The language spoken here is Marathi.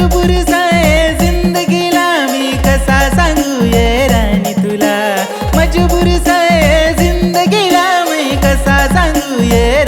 मजबूर आहे जिंदगीला मी कसा सांगू ये राणी तुला? मजबूर आहे जिंदगीला मी कसा सांगू ये